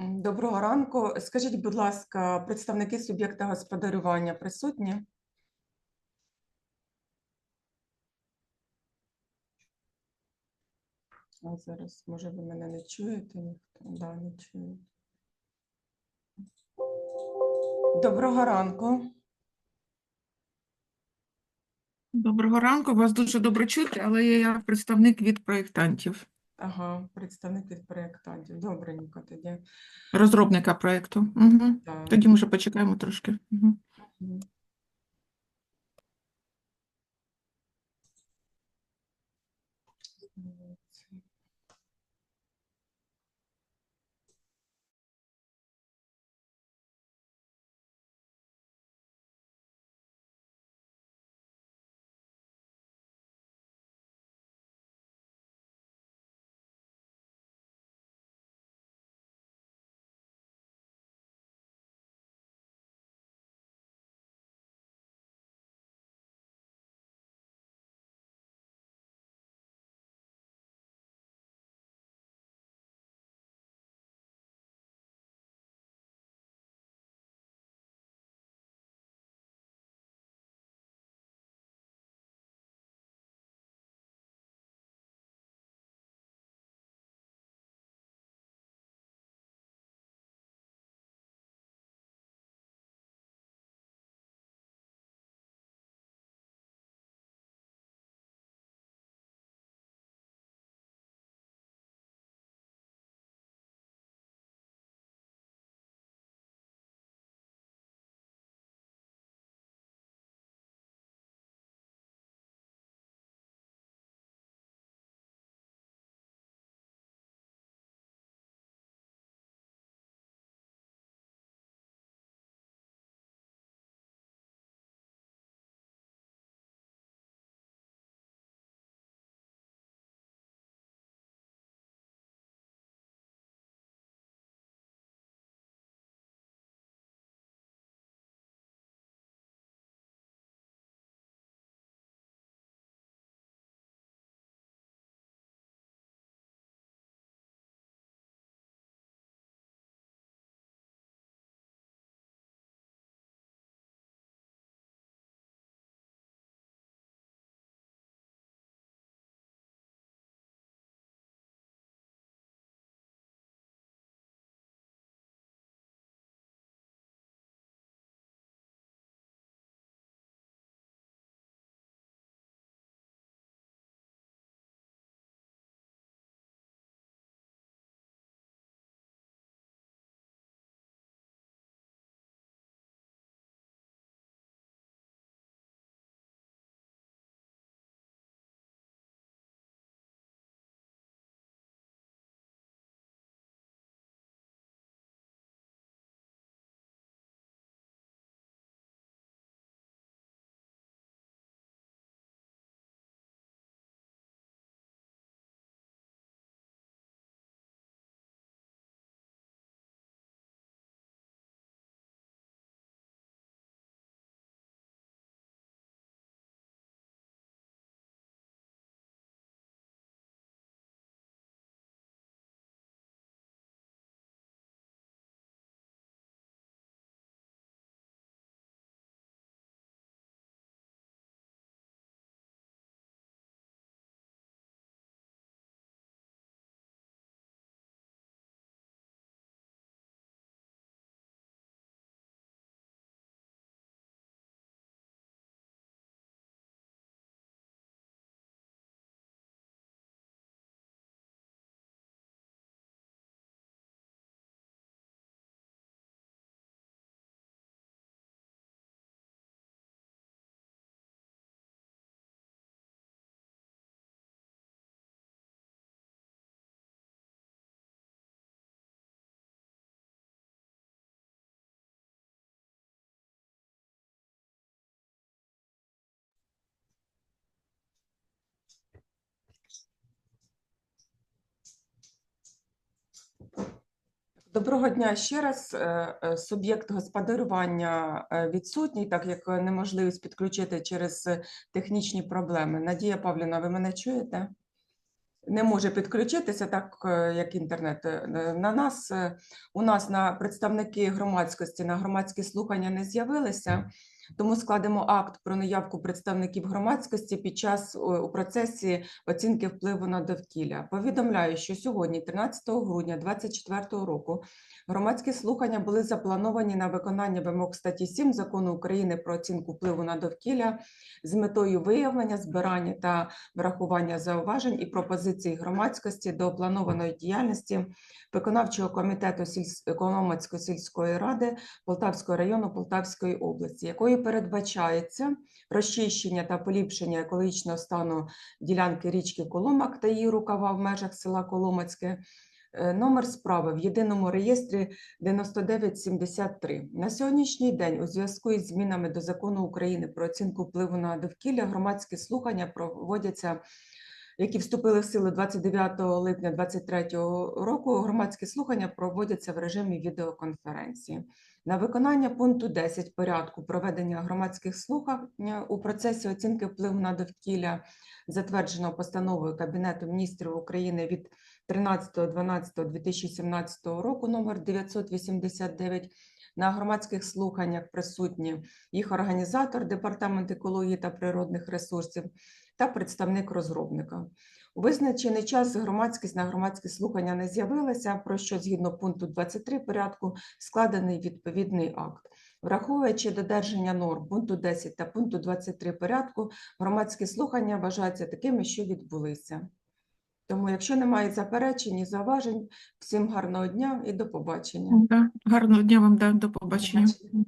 Доброго ранку. Скажіть, будь ласка, представники суб'єкта господарювання присутні? А зараз, може, ви мене не чуєте? Ніхто? Да, не чую. Доброго ранку. Доброго ранку, вас дуже добре чути, але я представник від проєктантів, Ага, представників проєктантів. Добренько тоді. розробника проєкту. Угу. Так. Тоді, може, почекаємо трошки. Угу. Доброго дня ще раз. Е, е, Суб'єкт господарювання е, відсутній, так як неможливість підключити через технічні проблеми. Надія Павлівна, ви мене чуєте? не може підключитися, так як інтернет. На нас у нас на представники громадськості на громадські слухання не з'явилися, тому складемо акт про наявку представників громадськості під час е, у процесі оцінки впливу на довкілля. Повідомляю, що сьогодні, 13 грудня 2024 року, громадські слухання були заплановані на виконання вимог статті 7 Закону України про оцінку впливу на довкілля з метою виявлення, збирання та врахування зауважень і пропозицій громадськості до планованої діяльності виконавчого комітету сільсь- Коломацької сільської ради Полтавського району Полтавської області, передбачається розчищення та поліпшення екологічного стану ділянки річки Коломак та її рукава в межах села Коломацьке. Е, Номер справи в єдиному реєстрі 9973. На сьогоднішній день у зв'язку із змінами до закону України про оцінку впливу на довкілля громадські слухання проводяться, які вступили в силу 29 липня 2023 року. Громадські слухання проводяться в режимі відеоконференції. На виконання пункту 10 порядку проведення громадських слухань у процесі оцінки впливу на довкілля, затвердженого постановою Кабінету міністрів України від 13.12.2017 року номер 989 на громадських слуханнях присутні їх організатор Департамент екології та природних ресурсів та представник розробника. У визначений час громадськість на громадські слухання не з'явилася, про що згідно пункту 23 порядку складений відповідний акт. Враховуючи додержання норм пункту 10 та пункту 23 порядку, громадські слухання вважаються такими, що відбулися. Тому, якщо немає заперечень і зауважень, всім гарного дня і до побачення. Да. Гарного дня вам, да, до побачення. побачення.